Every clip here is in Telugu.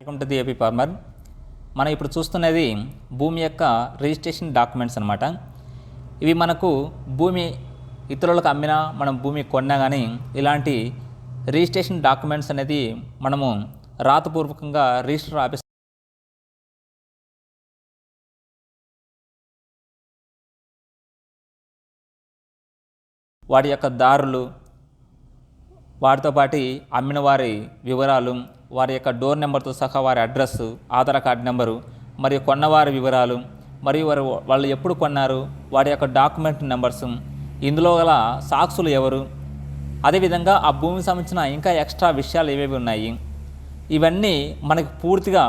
Welcome to the AP farmer? మనం ఇప్పుడు చూస్తున్నది భూమి యొక్క రిజిస్ట్రేషన్ డాక్యుమెంట్స్ అనమాట ఇవి మనకు భూమి ఇతరులకు అమ్మినా మనం భూమి కొన్నా కానీ ఇలాంటి రిజిస్ట్రేషన్ డాక్యుమెంట్స్ అనేది మనము రాతపూర్వకంగా రిజిస్టర్ ఆఫీస్ వాటి యొక్క దారులు వాటితో పాటు అమ్మిన వారి వివరాలు వారి యొక్క డోర్ నెంబర్తో సహా వారి అడ్రస్ ఆధార్ కార్డు నెంబరు మరియు కొన్నవారి వివరాలు మరియు వారు వాళ్ళు ఎప్పుడు కొన్నారు వారి యొక్క డాక్యుమెంట్ నెంబర్స్ ఇందులో గల సాక్షులు ఎవరు? అదేవిధంగా ఆ భూమికి సంబంధించిన ఇంకా ఎక్స్ట్రా విషయాలు ఏవేవి ఉన్నాయి? ఇవన్నీ మనకి పూర్తిగా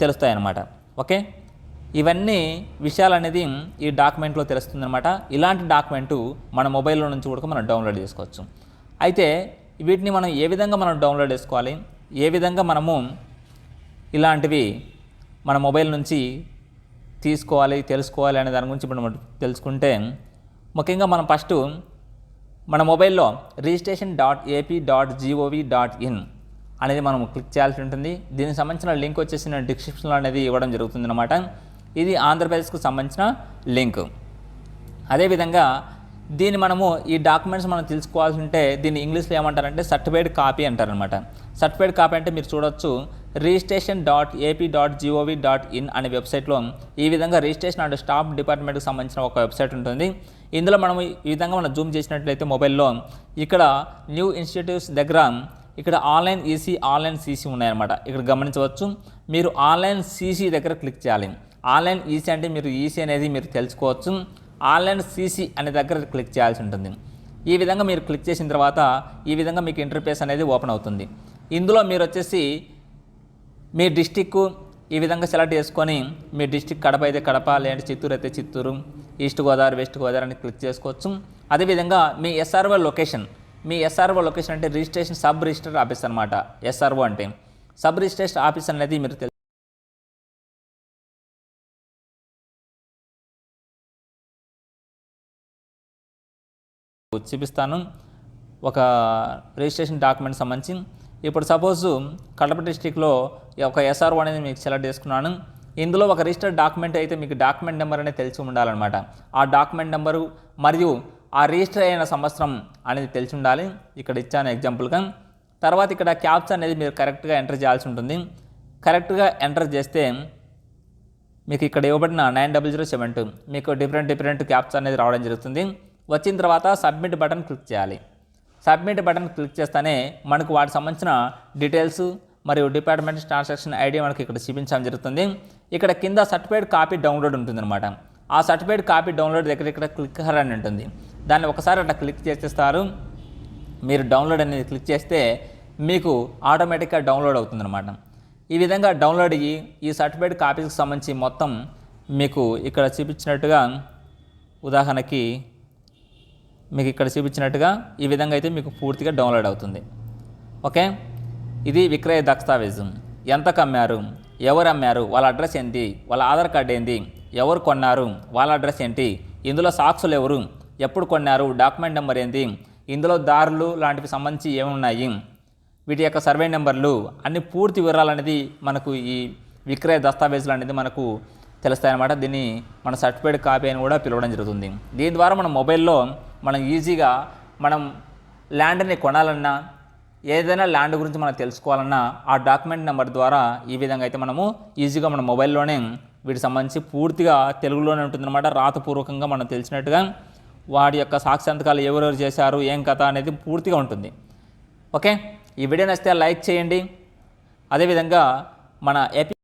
తెలుస్తాయి అన్నమాట ఓకే? ఇవన్నీ విషయాలు అనేది ఈ డాక్యుమెంట్లో తెలుస్తుంది అనమాట ఇలాంటి డాక్యుమెంటు మన మొబైల్లో నుంచి కూడా మనం డౌన్లోడ్ చేసుకోవచ్చు. అయితే వీటిని మనం ఏ విధంగా మనం డౌన్లోడ్ చేసుకోవాలి? ఏ విధంగా మనము ఇలాంటివి మన మొబైల్ నుంచి తీసుకోవాలి తెలుసుకోవాలి అనే దాని గురించి మనం తెలుసుకుంటే ముఖ్యంగా మనం ఫస్ట్ మన మొబైల్లో registration dot AP dot gov dot in అనేది మనం క్లిక్ చేయాల్సి ఉంటుంది. దీనికి సంబంధించిన లింక్ వచ్చేసి నేను డిస్క్రిప్షన్లో అనేది ఇవ్వడం జరుగుతుంది అనమాట ఇది ఆంధ్రప్రదేశ్కు సంబంధించిన లింక్. అదేవిధంగా దీన్ని మనము ఈ డాక్యుమెంట్స్ మనం తెలుసుకోవాల్సి ఉంటే దీన్ని ఇంగ్లీష్లో ఏమంటారంటే సర్టిఫైడ్ కాపీ అంటారనమాట సర్టిఫైడ్ కాపీ అంటే మీరు చూడొచ్చు registration dot AP dot gov dot in అనే వెబ్సైట్లో ఈ విధంగా రిజిస్ట్రేషన్ అండ్ స్టాఫ్ డిపార్ట్మెంట్కి సంబంధించిన ఒక వెబ్సైట్ ఉంటుంది. ఇందులో మనం ఈ విధంగా మనం జూమ్ చేసినట్లయితే మొబైల్లో ఇక్కడ న్యూ ఇన్స్టిట్యూట్స్ దగ్గర ఇక్కడ ఆన్లైన్ ఈసీ ఆన్లైన్ సీసీ ఉన్నాయన్నమాట. ఇక్కడ గమనించవచ్చు మీరు ఆన్లైన్ సీసీ దగ్గర క్లిక్ చేయాలి. ఆన్లైన్ ఈసీ అంటే మీరు ఈసీ అనేది మీరు తెలుసుకోవచ్చు. ఆన్లైన్ సీసీ అనే దగ్గర క్లిక్ చేయాల్సి ఉంటుంది. ఈ విధంగా మీరు క్లిక్ చేసిన తర్వాత ఈ విధంగా మీకు ఇంటర్ఫేస్ అనేది ఓపెన్ అవుతుంది. ఇందులో మీరు వచ్చేసి మీ డిస్టిక్ ఈ విధంగా సెలెక్ట్ చేసుకొని మీ డిస్టిక్ కడప అయితే కడప లేదంటే చిత్తూరు అయితే చిత్తూరు ఈస్ట్ గోదావరి వెస్ట్ గోదావరి అని క్లిక్ చేసుకోవచ్చు. అదేవిధంగా మీ ఎస్ఆర్ఓ లొకేషన్ మీ ఎస్ఆర్ఓ లొకేషన్ అంటే రిజిస్ట్రేషన్ సబ్ రిజిస్టర్ ఆఫీస్ అనమాట ఎస్ఆర్ఓ అంటే. సబ్ రిజిస్ట్రేషన్ ఆఫీస్ అనేది మీరు చూపిస్తాను. ఒక రిజిస్ట్రేషన్ డాక్యుమెంట్ సంబంధించి. ఇప్పుడు సపోజ్ కడప డిస్టిక్లో ఒక ఎస్ఆర్ఓ అనేది మీకు సెలెక్ట్ చేసుకున్నాను. ఇందులో ఒక రిజిస్టర్డ్ డాక్యుమెంట్ అయితే మీకు డాక్యుమెంట్ నెంబర్ అనేది తెలిసి ఉండాలన్నమాట. ఆ డాక్యుమెంట్ నెంబరు మరియు ఆ రిజిస్టర్ అయిన సంవత్సరం అనేది తెలిసి ఉండాలి. ఇక్కడ ఇచ్చాను ఎగ్జాంపుల్గా తర్వాత ఇక్కడ క్యాప్స్ అనేది మీరు కరెక్ట్గా ఎంటర్ చేయాల్సి ఉంటుంది. కరెక్ట్గా ఎంటర్ చేస్తే మీకు ఇక్కడ ఇవ్వబడిన nine double zero seven two. మీకు డిఫరెంట్ డిఫరెంట్ క్యాప్స్ అనేది రావడం జరుగుతుంది. వచ్చిన తర్వాత సబ్మిట్ బటన్ క్లిక్ చేయాలి. సబ్మిట్ బటన్ క్లిక్ చేస్తేనే మనకు వాటికి సంబంధించిన డీటెయిల్స్ మరియు డిపార్ట్మెంట్ ట్రాన్సాక్షన్ ఐడి మనకి ఇక్కడ చూపించడం జరుగుతుంది. ఇక్కడ కింద సర్టిఫైడ్ కాపీ డౌన్లోడ్ ఉంటుందన్నమాట. ఆ సర్టిఫైడ్ కాపీ డౌన్లోడ్ దగ్గర ఇక్కడ క్లిక్ హర్ అని ఉంటుంది. దాన్ని ఒకసారి అట్లా క్లిక్ చేసేస్తారు. మీరు డౌన్లోడ్ అనేది క్లిక్ చేస్తే మీకు ఆటోమేటిక్గా డౌన్లోడ్ అవుతుందన్నమాట. ఈ విధంగా డౌన్లోడ్ అయ్యి ఈ సర్టిఫైడ్ కాపీకి సంబంధించి మొత్తం మీకు ఇక్కడ చూపించినట్టుగా ఉదాహరణకి మీకు ఇక్కడ చూపించినట్టుగా ఈ విధంగా అయితే మీకు పూర్తిగా డౌన్లోడ్ అవుతుంది. ఓకే? ఇది విక్రయ దస్తావేజు. ఎంతకు అమ్మారు ఎవరు అమ్మారు? వాళ్ళ అడ్రస్ ఏంటి? వాళ్ళ ఆధార్ కార్డు ఏంటి? ఎవరు కొన్నారు? వాళ్ళ అడ్రస్ ఏంటి? ఇందులో సాక్షులు ఎవరు? ఎప్పుడు కొన్నారు? డాక్యుమెంట్ నెంబర్ ఏంటి? ఇందులో దారులు లాంటివి సంబంధించి ఏమున్నాయి? వీటి యొక్క సర్వే నెంబర్లు అన్ని పూర్తి వివరాలు అనేది మనకు ఈ విక్రయ దస్తావేజులు అనేది మనకు తెలుస్తాయన్నమాట. దీన్ని మన సర్టిఫైడ్ కాపీ అని కూడా పిలవడం జరుగుతుంది. దీని ద్వారా మన మొబైల్లో మనం ఈజీగా మనం ల్యాండ్ని కొనాలన్నా ఏదైనా ల్యాండ్ గురించి మనం తెలుసుకోవాలన్నా ఆ డాక్యుమెంట్ నెంబర్ ద్వారా ఈ విధంగా అయితే మనము ఈజీగా మన మొబైల్లోనే వీటికి సంబంధించి పూర్తిగా తెలుగులోనే ఉంటుందన్నమాట. రాతపూర్వకంగా మనం తెలిసినట్టుగా వాడి యొక్క సాక్ష్యంతకాలు ఎవరెవరు చేశారు ఏం కథ అనేది పూర్తిగా ఉంటుంది. ఓకే? ఈ వీడియో నచ్చితే లైక్ చేయండి. అదేవిధంగా మన ఏపీ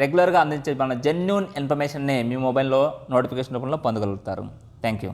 రెగ్యులర్గా అందించే మన జెన్యున్ ఇన్ఫర్మేషన్ని మీ మొబైల్లో నోటిఫికేషన్ రూపంలో పొందగలుగుతారు. Thank you